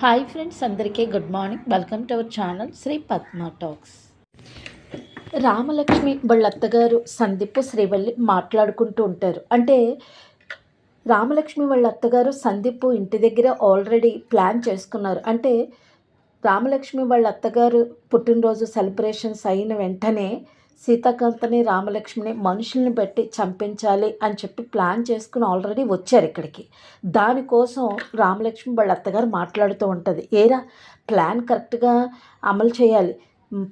Hi friends అందరికీ good morning. Welcome to our channel Sri Padma talks. Ramalakshmi వాళ్ళ అత్తగారు సందీప్ శ్రీవల్లి మాట్లాడుకుంటూ ఉంటారు. అంటే రామలక్ష్మి వాళ్ళ అత్తగారు సందీప్ ఇంటి దగ్గర ఆల్రెడీ ప్లాన్ చేసుకున్నారు. అంటే రామలక్ష్మి వాళ్ళ అత్తగారు పుట్టినరోజు సెలబ్రేషన్స్ అయిన వెంటనే సీతాకాంతని రామలక్ష్మిని మనుషుల్ని పెట్టి చంపించాలి అని చెప్పి ప్లాన్ చేసుకుని ఆల్రెడీ వచ్చారు ఇక్కడికి. దానికోసం రామలక్ష్మి వాళ్ళ అత్తగారు మాట్లాడుతూ ఉంటుంది. ఏరా ప్లాన్ కరెక్ట్గా అమలు చేయాలి.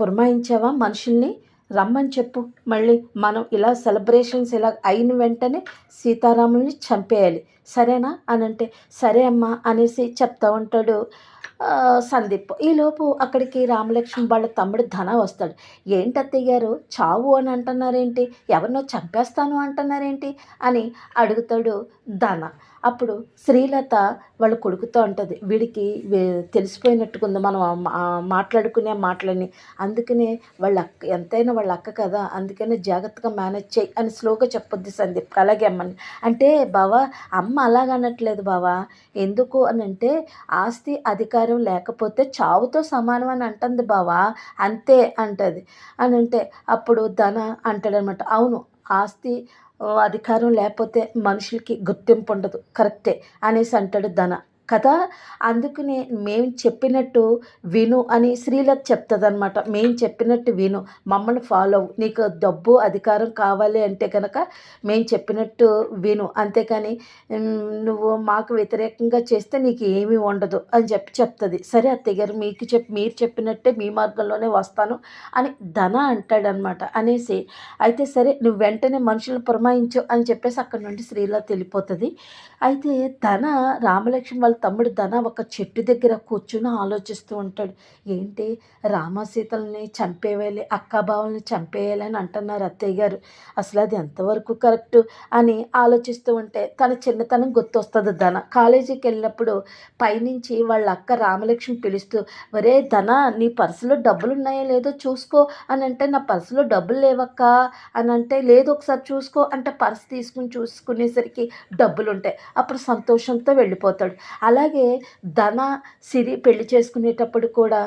పురమాయించావా మనుషుల్ని? రమ్మని చెప్పు. మళ్ళీ మనం ఇలా సెలబ్రేషన్స్ ఇలా అయిన వెంటనే సీతారాముల్ని చంపేయాలి. సరేనా? అని అంటే సరే అమ్మా అనేసి చెప్తా ఉంటాడు సందీప్. ఈలోపు అక్కడికి రామలక్ష్మి వాళ్ళ తమ్ముడు ధన వస్తాడు. ఏంటత్తయ్య గారు? చావు అని అంటున్నారేంటి? ఎవరినో చంపేస్తాను అంటున్నారేంటి? అని అడుగుతాడు ధన. అప్పుడు శ్రీలత వాళ్ళ కొడుకుతో ఉంటుంది వీడికి తెలిసిపోయినట్టుకుంది మనం మాట్లాడుకునే మాటలని. అందుకనే వాళ్ళ అక్క ఎంతైనా వాళ్ళ అక్క కదా అందుకనే జాగ్రత్తగా మేనేజ్ చేయి అని స్లోగా చెప్పొద్ది సందీప్ అలాగే అమ్మని. అంటే బావా అమ్మ అలాగనట్లేదు బావా. ఎందుకు అని అంటే ఆస్తి అధికారం లేకపోతే చావుతో సమానం అని అంటుంది బావా. అంతే అంటది. అని అంటే అప్పుడు ధన అంటాడనమాట. అవును ఆస్తి అధికారం లేకపోతే మనుషులకి గుర్తింపు ఉండదు. కరెక్టే అనేసి అంటాడు ధన. కదా? అందుకనే మేము చెప్పినట్టు విను అని శ్రీలత్ చెప్తుంది అనమాట మేము చెప్పినట్టు విను. మమ్మల్ని ఫాలో నీకు డబ్బు అధికారం కావాలి అంటే కనుక మేము చెప్పినట్టు విను. అంతేకాని నువ్వు మాకు వ్యతిరేకంగా చేస్తే నీకు ఏమీ ఉండదు అని చెప్పి చెప్తుంది. సరే అత్తయ్య గారు మీకు చెప్ మీరు చెప్పినట్టే మీ మార్గంలోనే వస్తాను అని ధన అంటాడనమాట అనేసి అయితే సరే నువ్వు వెంటనే మనుషులను పురమాయించు అని చెప్పేసి అక్కడ నుండి శ్రీలత్ వెళ్ళిపోతుంది. అయితే ధన రామలక్ష్మి వాళ్ళ తమ్ముడు ధన ఒక చెట్టు దగ్గర కూర్చుని ఆలోచిస్తూ ఉంటాడు. ఏంటి రామసీతల్ని చంపేయాలి అక్కాబావుల్ని చంపేయాలని అంటున్నారు అత్తయ్య గారు. అసలు అది ఎంతవరకు కరెక్ట్ అని ఆలోచిస్తూ ఉంటే తన చిన్నతనం గుర్తొస్తుంది ధన. కాలేజీకి వెళ్ళినప్పుడు పైనుంచి వాళ్ళ అక్క రామలక్ష్మి పిలుస్తూ ఒరే ధన నీ పర్సులో డబ్బులు ఉన్నాయో లేదో చూసుకో అని అంటే నా పర్సులో డబ్బులు లేవక్క అని అంటే లేదు ఒకసారి చూసుకో అంటే పర్స్ తీసుకుని చూసుకునేసరికి డబ్బులు ఉంటాయి అప్పుడు సంతోషంతో వెళ్ళిపోతాడు. అలాగే ధన సిరి పెళ్ళి చేసుకునేటప్పుడు కూడా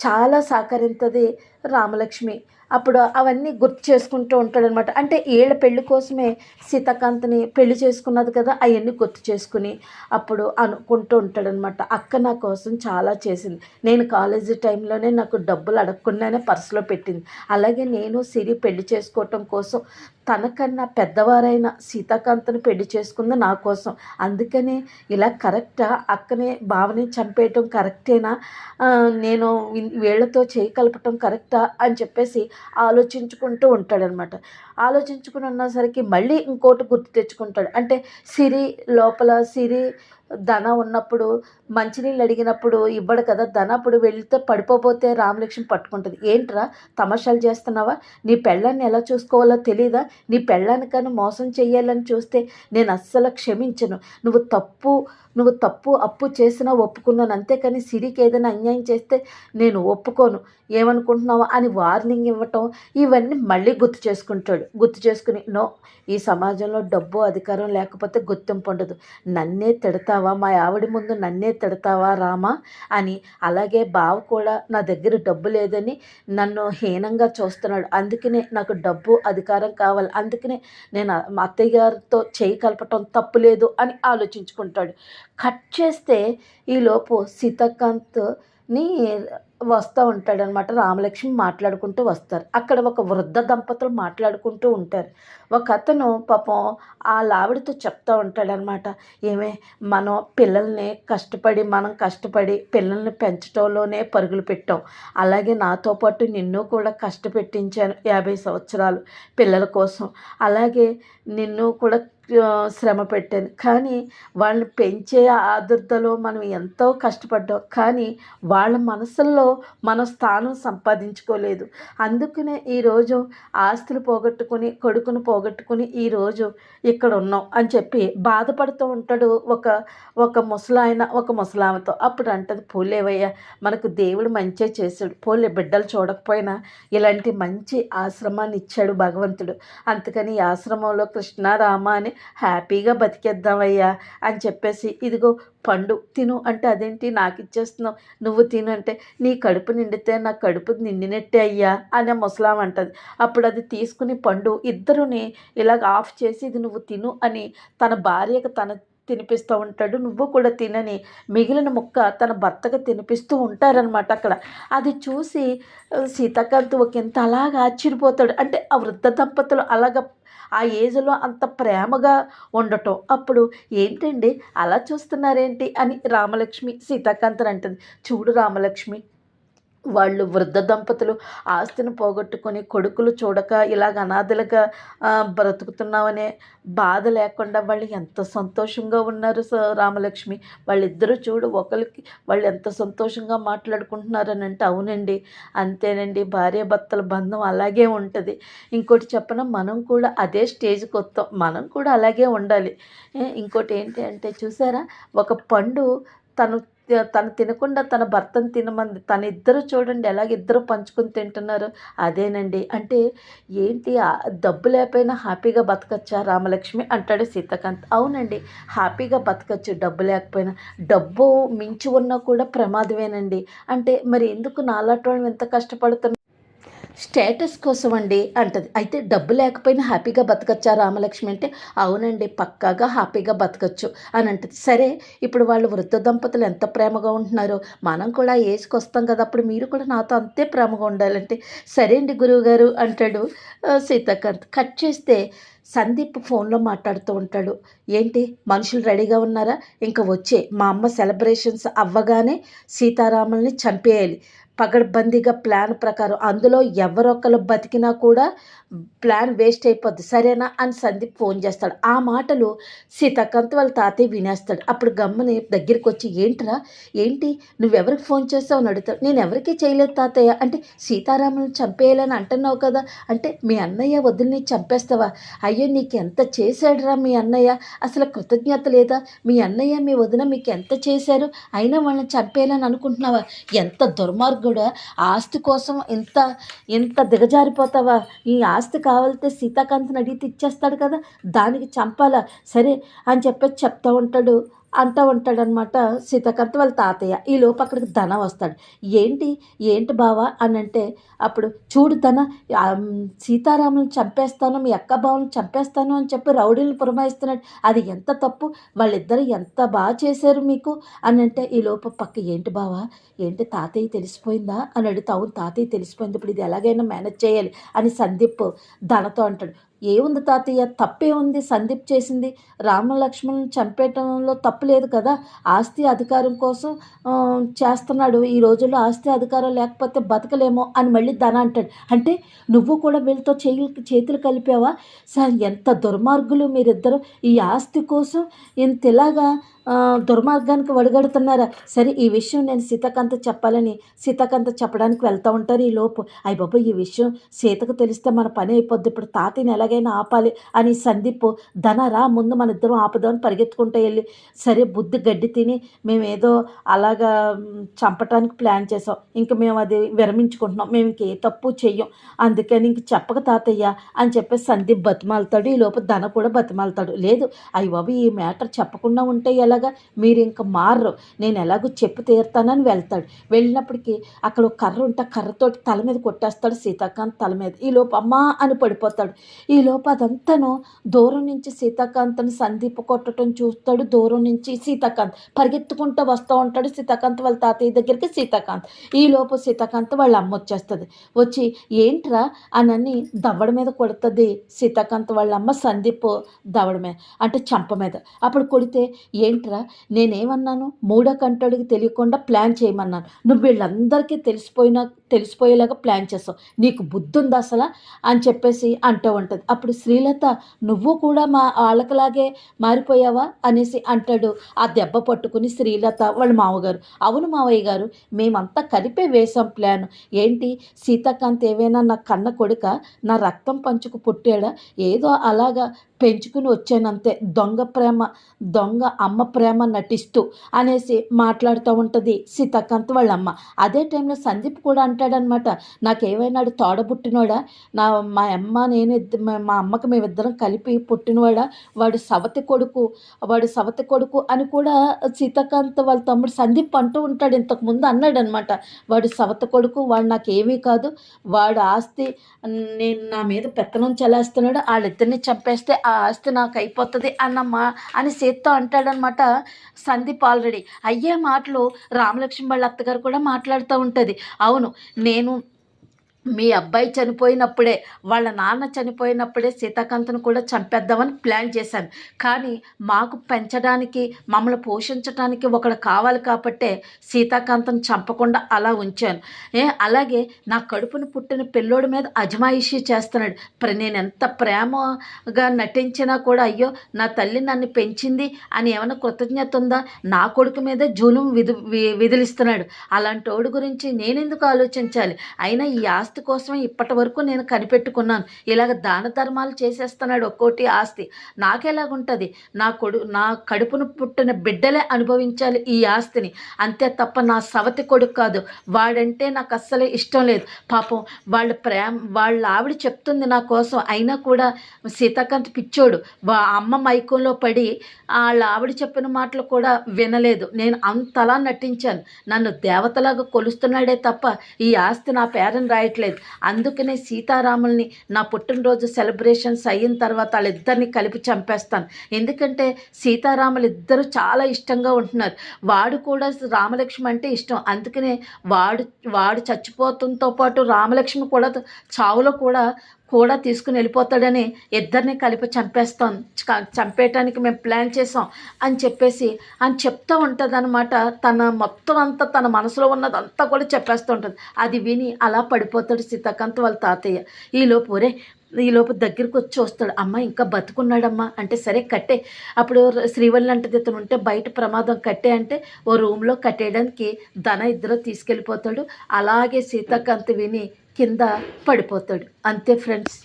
చాలా సహకరింతుంది రామలక్ష్మి. అప్పుడు అవన్నీ గుర్తు చేసుకుంటూ ఉంటాడనమాట అంటే ఏళ్ళ పెళ్ళి కోసమే సీతాకాంత్ని పెళ్ళి చేసుకున్నది కదా అవన్నీ గుర్తు చేసుకుని అప్పుడు అనుకుంటూ ఉంటాడనమాట అక్క నా కోసం చాలా చేసింది. నేను కాలేజీ టైంలోనే నాకు డబ్బులు అడగకుండానే పర్సులో పెట్టింది. అలాగే నేను సిరి పెళ్ళి చేసుకోవటం కోసం తనకన్నా పెద్దవారైన సీతాకాంతను పెళ్ళి చేసుకుంది నా కోసం. అందుకనే ఇలా కరెక్టా? అక్కనే భావని చంపేయటం కరెక్టేనా? నేను వీళ్ళతో చేయి కలపటం కరెక్టా? అని చెప్పేసి ఆలోచించుకుంటూ ఉంటాడనమాట. ఆలోచించుకుని ఉన్నసరికి మళ్ళీ ఇంకోటి గుర్తు తెచ్చుకుంటాడు. అంటే సిరి లోపల సిరి ధన ఉన్నప్పుడు మంచినీళ్ళు అడిగినప్పుడు ఇవ్వడు కదా ధన అప్పుడు వెళ్తే పడిపోతే రామలక్ష్మి పట్టుకుంటుంది. ఏంట్రా తమాషాలు చేస్తున్నావా? నీ పెళ్ళాన్ని ఎలా చూసుకోవాలో తెలియదా నీ పెళ్ళాన్ని కానీ మోసం చేయాలని చూస్తే నేను అస్సలు క్షమించను. నువ్వు తప్పు నువ్వు తప్పు అప్పు చేసినా ఒప్పుకున్నాను. అంతేకాని సిరికి ఏదైనా అన్యాయం చేస్తే నేను ఒప్పుకోను. ఏమనుకుంటున్నావా అని వార్నింగ్ ఇవ్వటం ఇవన్నీ మళ్ళీ గుర్తు చేసుకుంటాడు. గుర్తు చేసుకుని నో ఈ సమాజంలో డబ్బు అధికారం లేకపోతే గుర్తింపు ఉండదు. నన్నే తిడతా తిడతావా? మా ఆవిడ ముందు నన్నే తిడతావా రామా? అని. అలాగే బావ కూడా నా దగ్గర డబ్బు లేదని నన్ను హీనంగా చూస్తున్నాడు. అందుకనే నాకు డబ్బు అధికారం కావాలి. అందుకనే నేను మా అత్తయ్య గారితో చేయి కలపటం తప్పులేదు అని ఆలోచించుకుంటాడు. కట్ చేస్తే ఈలోపు సీతాకాంత్ని వస్తూ ఉంటాడనమాట. రామలక్ష్మి మాట్లాడుకుంటూ వస్తారు. అక్కడ ఒక వృద్ధ దంపతులు మాట్లాడుకుంటూ ఉంటారు. ఒక అతను పాపం ఆ లావిడితో చెప్తూ ఉంటాడనమాట. ఏమే మనం పిల్లల్ని కష్టపడి మనం కష్టపడి పిల్లల్ని పెంచడంలోనే పరుగులు పెట్టాం. అలాగే నాతో పాటు నిన్ను కూడా కష్టపెట్టించాను యాభై సంవత్సరాలు పిల్లల కోసం. అలాగే నిన్ను కూడా శ్రమ పెట్టాను. కానీ వాళ్ళని పెంచే ఆదుర్దలో మనం ఎంతో కష్టపడ్డాం. కానీ వాళ్ళ మనసుల్లో మన స్థానం సంపాదించుకోలేదు. అందుకనే ఈరోజు ఆస్తులు పోగొట్టుకుని కొడుకును పోగొట్టుకుని ఈరోజు ఇక్కడ ఉన్నాం అని చెప్పి బాధపడుతూ ఉంటాడు ఒక ఒక ముసలాయన ఒక ముసలామతో. అప్పుడు అంటది పోలేవయ్యా మనకు దేవుడు మంచే చేశాడు. పోలే బిడ్డలు చూడకపోయినా ఇలాంటి మంచి ఆశ్రమాన్ని ఇచ్చాడు భగవంతుడు. అందుకని ఈ ఆశ్రమంలో కృష్ణ రామ అని హ్యాపీగా బతికేద్దామయ్యా అని చెప్పేసి ఇదిగో పండు తిను అంటే అదేంటి? నాకు ఇచ్చేస్తున్నావు. నువ్వు తిను అంటే నీ కడుపు నిండితే నా కడుపు నిండినట్టే అయ్యా అనే ముసలాం అంటది. అప్పుడు అది తీసుకుని పండు ఇద్దరుని ఇలాగ ఆఫ్ చేసి ఇది నువ్వు తిను అని తన భార్యకు తన తినిపిస్తూ ఉంటాడు. నువ్వు కూడా తినని మిగిలిన ముక్క తన భర్తకు తినిపిస్తూ ఉంటారనమాట అక్కడ. అది చూసి సీతాకాంత్ ఒక ఇంత అలాగ ఆశ్చర్యపోతాడు. అంటే ఆ వృద్ధ దంపతులు అలాగ ఆ ఏజ్లో అంత ప్రేమగా ఉండటం. అప్పుడు ఏంటండి? అలా చూస్తున్నారేంటి? అని రామలక్ష్మి సీతాకాంతని అంటుంది చూడు రామలక్ష్మి వాళ్ళు వృద్ధ దంపతులు ఆస్తిని పోగొట్టుకొని కొడుకులు చూడక ఇలాగ అనాథలుగా బ్రతుకుతున్నామనే బాధ లేకుండా వాళ్ళు ఎంత సంతోషంగా ఉన్నారు రామలక్ష్మి. వాళ్ళిద్దరూ చూడు ఒకరికి వాళ్ళు ఎంత సంతోషంగా మాట్లాడుకుంటున్నారని అంటే అవునండి అంతేనండి. భార్యాభర్తల బంధం అలాగే ఉంటుంది. ఇంకోటి చెప్పన మనం కూడా అదే స్టేజ్కి వస్తాం. మనం కూడా అలాగే ఉండాలి. ఇంకోటి ఏంటి అంటే చూసారా ఒక పండు తను తను తినకుండా తన భర్తను తినమంది తన ఇద్దరు చూడండి ఎలాగ ఇద్దరు పంచుకొని తింటున్నారు. అదేనండి. అంటే ఏంటి డబ్బు లేకపోయినా హ్యాపీగా బతకచ్చా రామలక్ష్మి అంటాడు సీతాకాంత్. అవునండి. హ్యాపీగా బతకచ్చు డబ్బు లేకపోయినా. డబ్బు మించి ఉన్నా కూడా ప్రమాదమేనండి. అంటే మరి ఎందుకు నాలాంటి ఇంత ఎంత స్టేటస్ కోసం అండి అంటది. అయితే డబ్బు లేకపోయినా హ్యాపీగా బతకచ్చా రామలక్ష్మి అంటే? అవునండి పక్కాగా హ్యాపీగా బతకచ్చు అని అంటది. సరే ఇప్పుడు వాళ్ళు వృద్ధ దంపతులు ఎంత ప్రేమగా ఉంటున్నారో? మనం కూడా ఏజ్కి వస్తాం కదా అప్పుడు మీరు కూడా నాతో అంతే ప్రేమగా ఉండాలంటే? సరే అండి గురువుగారు అంటాడు సీతాకాంత్. కట్ చేస్తే సందీప్ ఫోన్లో మాట్లాడుతూ ఉంటాడు. ఏంటి మనుషులు రెడీగా ఉన్నారా? ఇంకా వచ్చే మా అమ్మ సెలబ్రేషన్స్ అవ్వగానే సీతారాముల్ని చంపేయాలి. పగడ్బందీగా ప్లాన్ ప్రకారం అందులో ఎవరొక్కరు బతికినా కూడా ప్లాన్ వేస్ట్ అయిపోద్ది. సరేనా? అని సందీప్ ఫోన్ చేస్తాడు. ఆ మాటలు సీతాకాంత్ వాళ్ళ తాతయ్య వినేస్తాడు. అప్పుడు గమ్మని దగ్గరికి వచ్చి ఏంట్రా? ఏంటి? నువ్వెవరికి ఫోన్ చేస్తావు అని అడుగుతాడు. నేను ఎవరికీ చేయలేదు తాతయ్య. అంటే సీతారాములను చంపేయాలని అంటున్నావు కదా? అంటే మీ అన్నయ్య వదిలిని చంపేస్తావా? అయ్యో నీకు ఎంత చేశాడురా మీ అన్నయ్య? అసలు కృతజ్ఞత లేదా? మీ అన్నయ్య మీ వదిన మీకు ఎంత చేశారు? అయినా వాళ్ళని చంపేయాలని అనుకుంటున్నావా? ఎంత దుర్మార్గం కూడా ఆస్తి కోసం ఇంత ఇంత దిగజారిపోతావా? ఈ ఆస్తి కావాలితే సీతాకాంత్ని అడిగితే ఇచ్చేస్తాడు కదా దానికి చంపాలా? సరే అని చెప్పేసి చెప్తా ఉంటాడు. అంటూ ఉంటాడనమాట సీతాకాంత్ వాళ్ళ తాతయ్య. ఈ లోపు అక్కడికి ధన వస్తాడు. ఏంటి? ఏంటి బావా? అని అంటే అప్పుడు చూడు ధన సీతారాములను చంపేస్తాను మీ అక్క బావలను చంపేస్తాను అని చెప్పి రౌడీలను పురమాయిస్తున్నాడు. అది ఎంత తప్పు? వాళ్ళిద్దరు ఎంత బాగా చేశారు మీకు? అని అంటే ఈ లోపు పక్క ఏంటి బావా? ఏంటి తాతయ్య తెలిసిపోయిందా? అని అడిగితే అవును తాతయ్య తెలిసిపోయింది. ఇప్పుడు ఇది ఎలాగైనా మేనేజ్ చేయాలి అని సందీప్ ధనతో అంటాడు. ఏముంది తాతయ్య? తప్పే ఉంది. సందీప్ చేసింది రామలక్ష్మణ్ చంపేయటంలో తప్పు లేదు కదా? ఆస్తి అధికారం కోసం చేస్తున్నాడు. ఈ రోజుల్లో ఆస్తి అధికారం లేకపోతే బతకలేమో అని మళ్ళీ ధన అంటాడు. అంటే నువ్వు కూడా వీళ్ళతో చేతులు చేతులు కలిపావా? సార్ ఎంత దుర్మార్గులు మీరిద్దరు. ఈ ఆస్తి కోసం ఇంత ఇలాగా దుర్మార్గానికి వడగడుతున్నారా? సరే ఈ విషయం నేను సీతాకాంత చెప్పాలని సీతాకాంత చెప్పడానికి వెళ్తూ ఉంటారు ఈ లోపు. అయ్య బాబు ఈ విషయం సీతకు తెలిస్తే మన పని అయిపోద్ది. ఇప్పుడు తాతయ్యని ఎలాగైనా ఆపాలి అని సందీప్ ధనరా ముందు మన ఇద్దరం ఆపదామని పరిగెత్తుకుంటూ వెళ్ళి సరే బుద్ధి గడ్డి తిని మేము ఏదో అలాగా చంపటానికి ప్లాన్ చేసాం ఇంక మేము అది విరమించుకుంటున్నాం. మేము ఇంకే తప్పు చెయ్యం. అందుకని ఇంక చెప్పక తాతయ్య అని చెప్పేసి సందీప్ బతిమాలుతాడు. ఈ లోపు ధన కూడా బతిమాలుతాడు. లేదు అయ్య బాబు ఈ మ్యాటర్ చెప్పకుండా ఉంటే ఎలా? ఎలాగా? మీరు ఇంకా మారరు. నేను ఎలాగో చెప్పు తీరుతానని వెళ్తాడు. వెళ్ళినప్పటికీ అక్కడ ఒక కర్ర ఉంటే కర్రతోటి తల మీద కొట్టేస్తాడు సీతాకాంత్ తల మీద. ఈ లోపు అమ్మా అని పడిపోతాడు. ఈ లోపు అదంతాను దూరం నుంచి సీతాకాంత్ని సందీప్ కొట్టడం చూస్తాడు. దూరం నుంచి సీతాకాంత్ పరిగెత్తుకుంటూ వస్తూ ఉంటాడు సీతాకాంత్ వాళ్ళ తాతయ్య దగ్గరికి సీతాకాంత్. ఈ లోపు సీతాకాంత్ వాళ్ళ అమ్మ వచ్చేస్తుంది. వచ్చి ఏంట్రా? అనని దవ్వడ మీద కొడుతుంది సీతాకాంత్ వాళ్ళ అమ్మ సందీప్ దవడ మీద అంటే చంప మీద. అప్పుడు కొడితే ఏంట్రా? నేనేమన్నాను? మూడో కంటడికి తెలియకుండా ప్లాన్ చేయమన్నాను. నువ్వు వీళ్ళందరికీ తెలిసిపోయినా తెలిసిపోయేలాగా ప్లాన్ చేస్తావు. నీకు బుద్ధి ఉందా అసలు? అని చెప్పేసి అంటూ ఉంటుంది. అప్పుడు శ్రీలత నువ్వు కూడా మా వాళ్ళకలాగే మారిపోయావా? అనేసి అంటాడు. ఆ దెబ్బ పట్టుకుని శ్రీలత వాళ్ళ మామగారు. అవును మావయ్య గారు మేమంతా కలిపే వేసాం ప్లాన్. ఏంటి? సీతాకాంత్ ఏవైనా నా కన్న కొడుక నా రక్తం పంచుకు పుట్టాడా? ఏదో అలాగా పెంచుకుని వచ్చానంతే. దొంగ ప్రేమ దొంగ అమ్మ ప్రేమ నటిస్తూ అనేసి మాట్లాడుతూ ఉంటుంది సీతాకాంత్ వాళ్ళ అమ్మ అదే టైంలో సందీప్ కూడా అంటాడు అంటాడనమాట నాకేమైనాడు తోడబుట్టినోడా నా మా అమ్మ నేను మా అమ్మకు అమ్మకి మేమిద్దరం కలిపి పుట్టినవాడా? వాడు సవతి కొడుకు వాడు సవతి కొడుకు అని కూడా సీతాకాంత్ వాళ్ళ తమ్ముడు సందీప్ అంటూ ఉంటాడు. ఇంతకుముందు అన్నాడనమాట అన్నాడు అనమాట వాడు సవతి కొడుకు వాడు నాకేమీ కాదు. వాడు ఆస్తి నేను నా మీద పెత్తనం చెలేస్తున్నాడు వాళ్ళిద్దరిని చంపేస్తే ఆ ఆస్తి నాకు అయిపోతుంది అన్న మా అని సీతతో అంటాడనమాట సందీప్ ఆల్రెడీ అయ్యే మాటలు రామలక్ష్మి వాళ్ళ అత్తగారు కూడా మాట్లాడుతూ ఉంటుంది. అవును నేను మీ అబ్బాయి చనిపోయినప్పుడే వాళ్ళ నాన్న చనిపోయినప్పుడే సీతాకాంతను కూడా చంపేద్దామని ప్లాన్ చేశాను. కానీ మాకు పెంచడానికి మమ్మల్ని పోషించడానికి ఒకడు కావాలి కాబట్టే సీతాకాంతను చంపకుండా అలా ఉంచాను. ఏ అలాగే నా కడుపును పుట్టిన పిల్లోడి మీద అజమాయిషీ చేస్తున్నాడు. నేను ఎంత ప్రేమగా నటించినా కూడా అయ్యో నా తల్లి నన్ను పెంచింది అని ఏమైనా కృతజ్ఞత ఉందా? నా కొడుకు మీద జూలుం విధు వి- విదిలిస్తున్నాడు అలాంటి వాడి గురించి నేనెందుకు ఆలోచించాలి? అయినా ఈ ఆస్తి కోసమే ఇప్పటి వరకు నేను కనిపెట్టుకున్నాను. ఇలాగ దాన ధర్మాలు చేసేస్తున్నాడు ఒక్కోటి ఆస్తి. నాకెలాగుంటుంది? నా కొడు నా కడుపును పుట్టిన బిడ్డలే అనుభవించాలి ఈ ఆస్తిని. అంతే తప్ప నా సవతి కొడుకు కాదు. వాడంటే నాకు అస్సలే ఇష్టం లేదు. పాపం వాళ్ళ ప్రేమ వాళ్ళ ఆవిడ చెప్తుంది నా కోసం. అయినా కూడా సీతాకాంత్ పిచ్చోడు. వా అమ్మ మైకంలో పడి వాళ్ళ ఆవిడ చెప్పిన మాటలు కూడా వినలేదు. నేను అంతలా నటించాను. నన్ను దేవతలాగా కొలుస్తున్నాడే తప్ప ఈ ఆస్తి నా పేరని రాయట్లేదు. అందుకనే సీతారాముల్ని నా పుట్టినరోజు సెలబ్రేషన్స్ అయిన తర్వాత వాళ్ళిద్దరిని కలిపి చంపేస్తాను. ఎందుకంటే సీతారాములు ఇద్దరు చాలా ఇష్టంగా ఉంటున్నారు. వాడు కూడా రామలక్ష్మి అంటే ఇష్టం. అందుకనే వాడు వాడు చచ్చిపోతంతో పాటు రామలక్ష్మి కూడా చావులో కూడా కూడా తీసుకుని వెళ్ళిపోతాడని ఇద్దరిని కలిపి చంపేస్తాం. చంపేయటానికి మేము ప్లాన్ చేసాం అని చెప్పేసి అని చెప్తూ ఉంటుంది అనమాట తన మొత్తం అంతా తన మనసులో ఉన్నదంతా కూడా చెప్పేస్తూ ఉంటుంది. అది విని అలా పడిపోతాడు సీతాకాంత్ వాళ్ళ తాతయ్య. ఈలోపు ఒరే ఈలోపు దగ్గరికి వచ్చి వస్తాడు అమ్మ ఇంకా బతుకున్నాడమ్మా. అంటే సరే కట్టే. అప్పుడు శ్రీవల్లి లాంటిది ఇతను ఉంటే బయట ప్రమాదం కట్టే అంటే ఓ రూమ్లో కట్టేయడానికి ధన ఇద్దరు తీసుకెళ్ళిపోతాడు. అలాగే సీతాకాంత్ విని కింద పడిపోతాడు. అంతే ఫ్రెండ్స్.